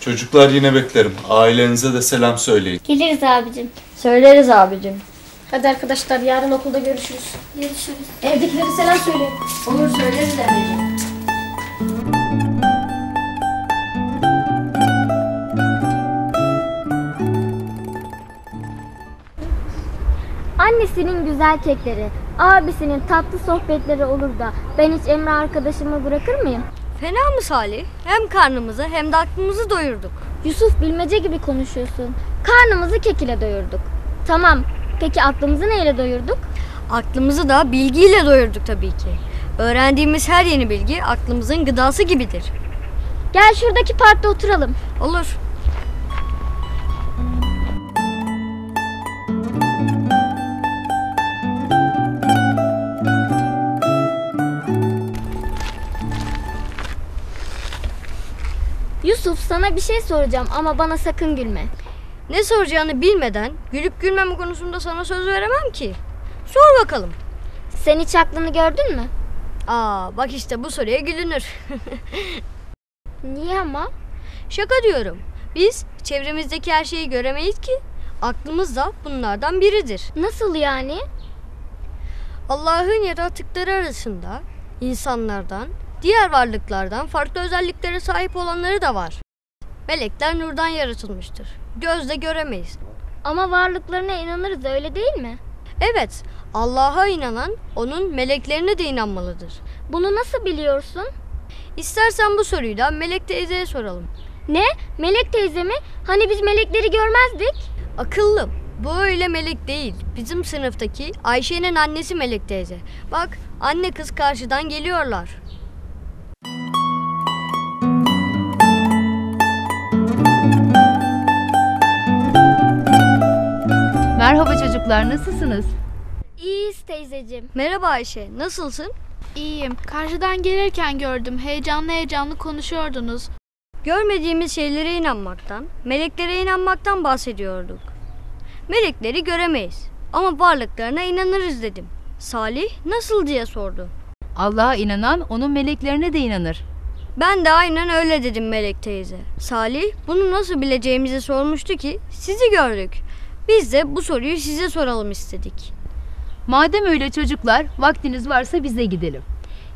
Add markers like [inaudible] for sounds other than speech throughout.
Çocuklar yine beklerim. Ailenize de selam söyleyin. Geliriz abicim. Söyleriz abicim. Hadi arkadaşlar yarın okulda görüşürüz. Görüşürüz. Evdekilere selam söyleyin. Olur söyleriz Emre'ciğim. Annesinin güzel kekleri, abisinin tatlı sohbetleri olur da ben hiç Emre arkadaşımı bırakır mıyım? Fena mı Salih? Hem karnımızı hem de aklımızı doyurduk. Yusuf bilmece gibi konuşuyorsun. Karnımızı kek ile doyurduk. Tamam. Peki aklımızı neyle doyurduk? Aklımızı da bilgiyle doyurduk tabii ki. Öğrendiğimiz her yeni bilgi aklımızın gıdası gibidir. Gel şuradaki parkta oturalım. Olur. Yusuf sana bir şey soracağım ama bana sakın gülme. Ne soracağını bilmeden gülüp gülmeme konusunda sana söz veremem ki. Sor bakalım. Sen hiç aklını gördün mü? Aa bak işte bu soruya gülünür. [laughs] Niye ama? Şaka diyorum. Biz çevremizdeki her şeyi göremeyiz ki. Aklımız da bunlardan biridir. Nasıl yani? Allah'ın yarattıkları arasında insanlardan, diğer varlıklardan farklı özelliklere sahip olanları da var. Melekler nurdan yaratılmıştır. Gözle göremeyiz. Ama varlıklarına inanırız öyle değil mi? Evet, Allah'a inanan onun meleklerine de inanmalıdır. Bunu nasıl biliyorsun? İstersen bu soruyu da Melek teyzeye soralım. Ne? Melek teyze mi? Hani biz melekleri görmezdik? Akıllım. Bu öyle melek değil. Bizim sınıftaki Ayşe'nin annesi Melek teyze. Bak anne kız karşıdan geliyorlar. Merhaba çocuklar, nasılsınız? İyiyiz teyzeciğim. Merhaba Ayşe, nasılsın? İyiyim. Karşıdan gelirken gördüm. Heyecanlı heyecanlı konuşuyordunuz. Görmediğimiz şeylere inanmaktan, meleklere inanmaktan bahsediyorduk. Melekleri göremeyiz ama varlıklarına inanırız dedim. Salih nasıl diye sordu. Allah'a inanan onun meleklerine de inanır. Ben de aynen öyle dedim Melek teyze. Salih bunu nasıl bileceğimizi sormuştu ki sizi gördük. Biz de bu soruyu size soralım istedik. Madem öyle çocuklar, vaktiniz varsa bize gidelim.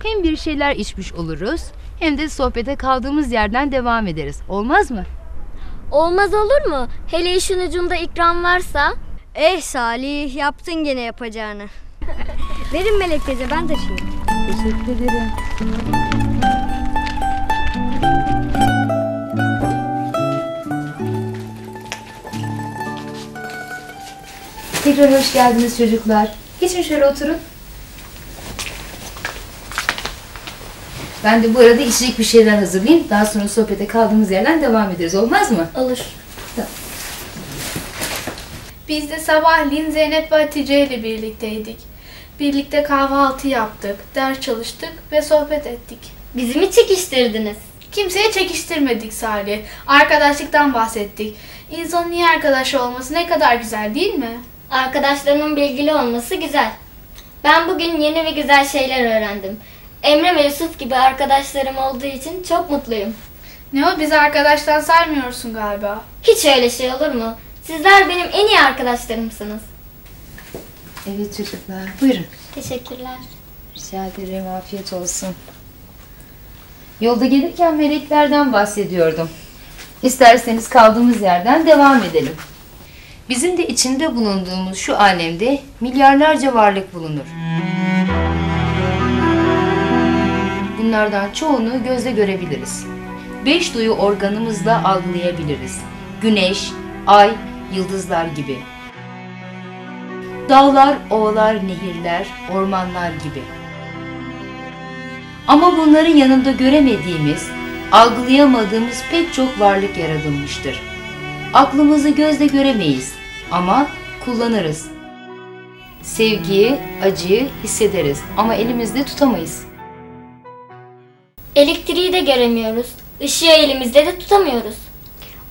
Hem bir şeyler içmiş oluruz, hem de sohbete kaldığımız yerden devam ederiz. Olmaz mı? Olmaz olur mu? Hele işin ucunda ikram varsa. Eh Salih yaptın gene yapacağını. [laughs] Verin Melek teyze ben taşıyayım. Teşekkür ederim. Tekrar hoş geldiniz çocuklar. Geçin şöyle oturun. Ben de bu arada içecek bir şeyler hazırlayayım. Daha sonra sohbete kaldığımız yerden devam ederiz. Olmaz mı? Olur. Biz de sabahleyin Zeynep ve Hatice ile birlikteydik. Birlikte kahvaltı yaptık, ders çalıştık ve sohbet ettik. Bizi mi çekiştirdiniz? Kimseye çekiştirmedik Salih. Arkadaşlıktan bahsettik. İnsanın iyi arkadaşı olması ne kadar güzel değil mi? Arkadaşlarımın bilgili olması güzel. Ben bugün yeni ve güzel şeyler öğrendim. Emre ve Yusuf gibi arkadaşlarım olduğu için çok mutluyum. Ne o bizi arkadaştan saymıyorsun galiba. Hiç öyle şey olur mu? Sizler benim en iyi arkadaşlarımsınız. Evet çocuklar. Buyurun. Teşekkürler. Rica ederim. Afiyet olsun. Yolda gelirken meleklerden bahsediyordum. İsterseniz kaldığımız yerden devam edelim. Bizim de içinde bulunduğumuz şu alemde milyarlarca varlık bulunur. Bunlardan çoğunu gözle görebiliriz. Beş duyu organımızla algılayabiliriz. Güneş, ay, yıldızlar gibi. Dağlar, ovalar, nehirler, ormanlar gibi. Ama bunların yanında göremediğimiz, algılayamadığımız pek çok varlık yaratılmıştır. Aklımızı gözle göremeyiz ama kullanırız. Sevgiyi, acıyı hissederiz ama elimizde tutamayız. Elektriği de göremiyoruz. Işığı elimizde de tutamıyoruz.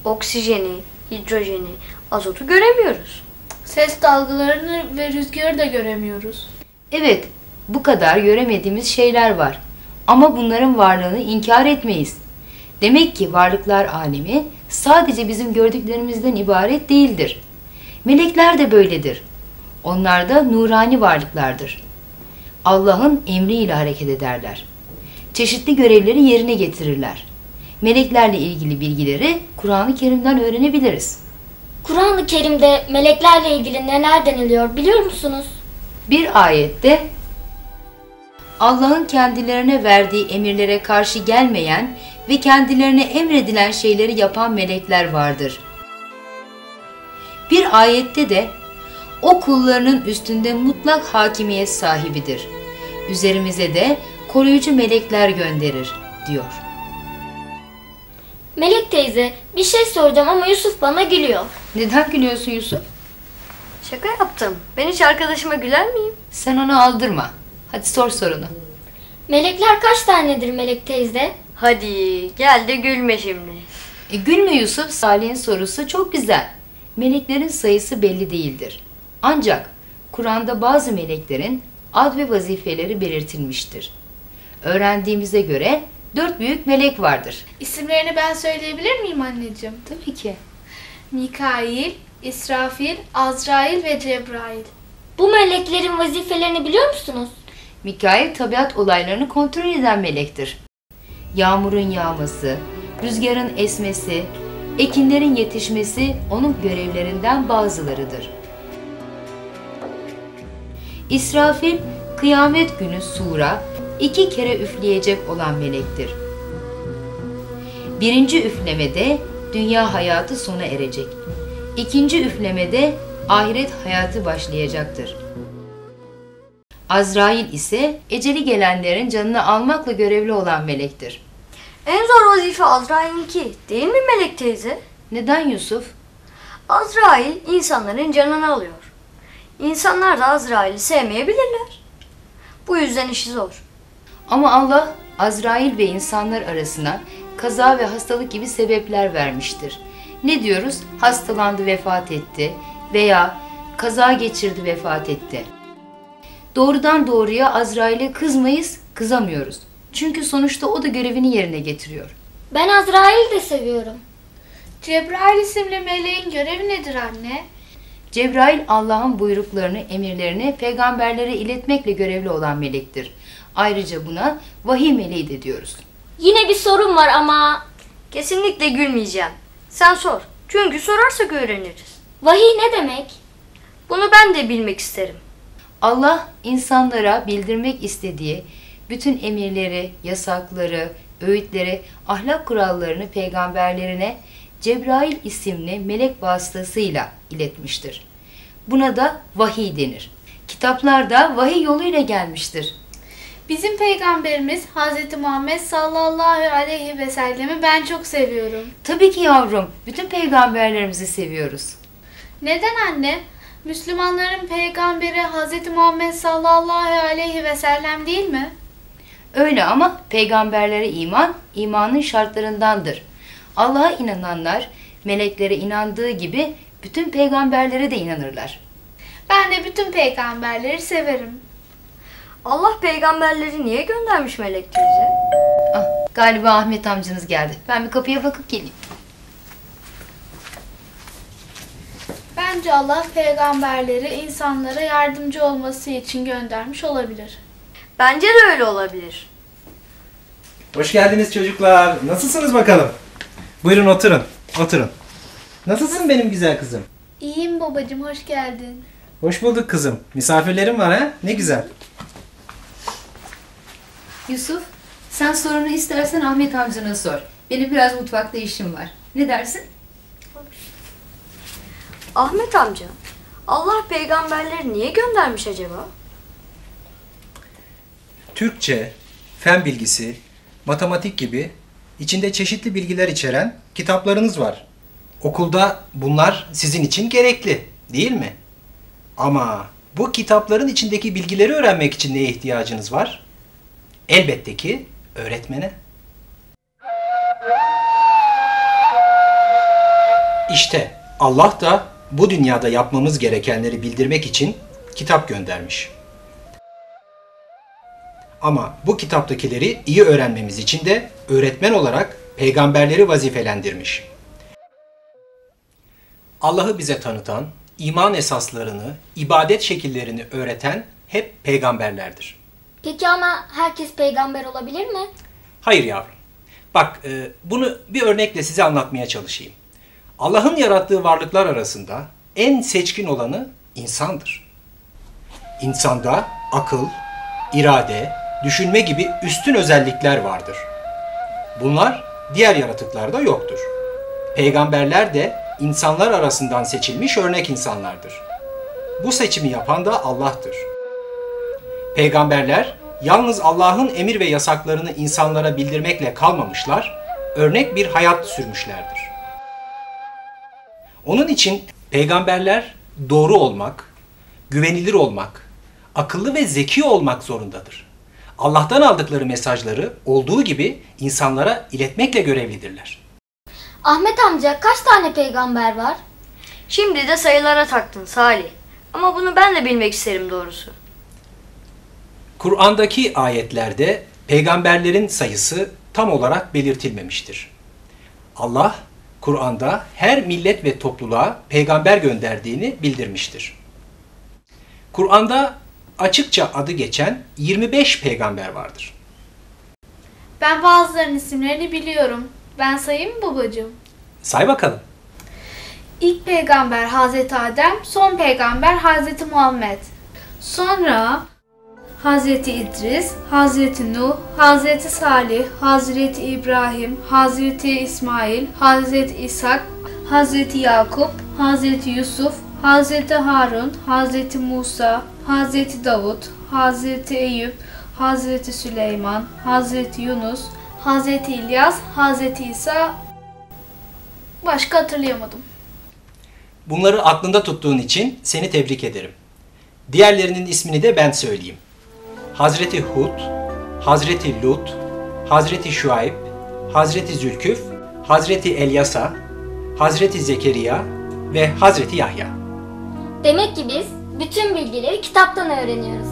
Oksijeni, hidrojeni, azotu göremiyoruz. Ses dalgalarını ve rüzgarı da göremiyoruz. Evet, bu kadar göremediğimiz şeyler var. Ama bunların varlığını inkar etmeyiz. Demek ki varlıklar alemi sadece bizim gördüklerimizden ibaret değildir. Melekler de böyledir. Onlar da nurani varlıklardır. Allah'ın emriyle hareket ederler. Çeşitli görevleri yerine getirirler. Meleklerle ilgili bilgileri Kur'an-ı Kerim'den öğrenebiliriz. Kur'an-ı Kerim'de meleklerle ilgili neler deniliyor biliyor musunuz? Bir ayette Allah'ın kendilerine verdiği emirlere karşı gelmeyen ve kendilerine emredilen şeyleri yapan melekler vardır. Bir ayette de o kullarının üstünde mutlak hakimiyet sahibidir. Üzerimize de koruyucu melekler gönderir diyor. Melek teyze bir şey soracağım ama Yusuf bana gülüyor. Neden gülüyorsun Yusuf? Şaka yaptım. Ben hiç arkadaşıma güler miyim? Sen onu aldırma. Hadi sor sorunu. Melekler kaç tanedir Melek teyze? Hadi gel de gülme şimdi. E, gülme Yusuf, Salih'in sorusu çok güzel. Meleklerin sayısı belli değildir. Ancak Kur'an'da bazı meleklerin ad ve vazifeleri belirtilmiştir. Öğrendiğimize göre dört büyük melek vardır. İsimlerini ben söyleyebilir miyim anneciğim? Tabii ki. Mikail, İsrafil, Azrail ve Cebrail. Bu meleklerin vazifelerini biliyor musunuz? Mikail tabiat olaylarını kontrol eden melektir. Yağmurun yağması, rüzgarın esmesi, ekinlerin yetişmesi onun görevlerinden bazılarıdır. İsrafil, kıyamet günü sura iki kere üfleyecek olan melektir. Birinci üflemede dünya hayatı sona erecek. İkinci üflemede ahiret hayatı başlayacaktır. Azrail ise eceli gelenlerin canını almakla görevli olan melektir. En zor vazife Azrail'inki değil mi Melek teyze? Neden Yusuf? Azrail insanların canını alıyor. İnsanlar da Azrail'i sevmeyebilirler. Bu yüzden işi zor. Ama Allah Azrail ve insanlar arasına kaza ve hastalık gibi sebepler vermiştir. Ne diyoruz? Hastalandı, vefat etti veya kaza geçirdi, vefat etti. Doğrudan doğruya Azrail'e kızmayız, kızamıyoruz. Çünkü sonuçta o da görevini yerine getiriyor. Ben Azrail'i de seviyorum. Cebrail isimli meleğin görevi nedir anne? Cebrail Allah'ın buyruklarını, emirlerini peygamberlere iletmekle görevli olan melektir. Ayrıca buna vahiy meleği de diyoruz. Yine bir sorun var ama Kesinlikle gülmeyeceğim. Sen sor. Çünkü sorarsak öğreniriz. vahiy ne demek? Bunu ben de bilmek isterim. Allah insanlara bildirmek istediği bütün emirleri, yasakları, öğütleri, ahlak kurallarını peygamberlerine Cebrail isimli melek vasıtasıyla iletmiştir. Buna da vahiy denir. Kitaplarda vahiy yoluyla gelmiştir. Bizim peygamberimiz Hz. Muhammed sallallahu aleyhi ve sellemi ben çok seviyorum. Tabii ki yavrum, bütün peygamberlerimizi seviyoruz. Neden anne? Müslümanların peygamberi Hz. Muhammed sallallahu aleyhi ve sellem değil mi? Öyle ama peygamberlere iman, imanın şartlarındandır. Allah'a inananlar, meleklere inandığı gibi bütün peygamberlere de inanırlar. Ben de bütün peygamberleri severim. Allah peygamberleri niye göndermiş Melek teyze? Ah, galiba Ahmet amcanız geldi. Ben bir kapıya bakıp geleyim. Bence Allah peygamberleri insanlara yardımcı olması için göndermiş olabilir. Bence de öyle olabilir. Hoş geldiniz çocuklar. Nasılsınız bakalım? Buyurun oturun. Oturun. Nasılsın benim güzel kızım? İyiyim babacığım, hoş geldin. Hoş bulduk kızım. Misafirlerim var ha? Ne güzel. Yusuf, sen sorunu istersen Ahmet amcana sor. Benim biraz mutfakta işim var. Ne dersin? Ahmet amca, Allah peygamberleri niye göndermiş acaba? Türkçe, fen bilgisi, matematik gibi içinde çeşitli bilgiler içeren kitaplarınız var. Okulda bunlar sizin için gerekli, değil mi? Ama bu kitapların içindeki bilgileri öğrenmek için neye ihtiyacınız var? Elbette ki öğretmene. İşte Allah da bu dünyada yapmamız gerekenleri bildirmek için kitap göndermiş. Ama bu kitaptakileri iyi öğrenmemiz için de öğretmen olarak peygamberleri vazifelendirmiş. Allah'ı bize tanıtan, iman esaslarını, ibadet şekillerini öğreten hep peygamberlerdir. Peki ama herkes peygamber olabilir mi? Hayır yavrum. Bak e, bunu bir örnekle size anlatmaya çalışayım. Allah'ın yarattığı varlıklar arasında en seçkin olanı insandır. İnsanda akıl, irade, düşünme gibi üstün özellikler vardır. Bunlar diğer yaratıklarda yoktur. Peygamberler de insanlar arasından seçilmiş örnek insanlardır. Bu seçimi yapan da Allah'tır. Peygamberler yalnız Allah'ın emir ve yasaklarını insanlara bildirmekle kalmamışlar, örnek bir hayat sürmüşlerdir. Onun için peygamberler doğru olmak, güvenilir olmak, akıllı ve zeki olmak zorundadır. Allah'tan aldıkları mesajları olduğu gibi insanlara iletmekle görevlidirler. Ahmet amca kaç tane peygamber var? Şimdi de sayılara taktın Salih. Ama bunu ben de bilmek isterim doğrusu. Kur'an'daki ayetlerde peygamberlerin sayısı tam olarak belirtilmemiştir. Allah Kur'an'da her millet ve topluluğa peygamber gönderdiğini bildirmiştir. Kur'an'da açıkça adı geçen 25 peygamber vardır. Ben bazılarının isimlerini biliyorum. Ben sayayım mı babacığım? Say bakalım. İlk peygamber Hazreti Adem, son peygamber Hazreti Muhammed. Sonra Hazreti İdris, Hazreti Nuh, Hazreti Salih, Hazreti İbrahim, Hazreti İsmail, Hazreti İshak, Hazreti Yakup, Hazreti Yusuf, Hazreti Harun, Hazreti Musa, Hazreti Davut, Hazreti Eyüp, Hazreti Süleyman, Hazreti Yunus, Hazreti İlyas, Hazreti İsa başka hatırlayamadım. Bunları aklında tuttuğun için seni tebrik ederim. Diğerlerinin ismini de ben söyleyeyim. Hazreti Hud, Hazreti Lut, Hazreti Şuayb, Hazreti Zülküf, Hazreti Elyasa, Hazreti Zekeriya ve Hazreti Yahya. Demek ki biz bütün bilgileri kitaptan öğreniyoruz.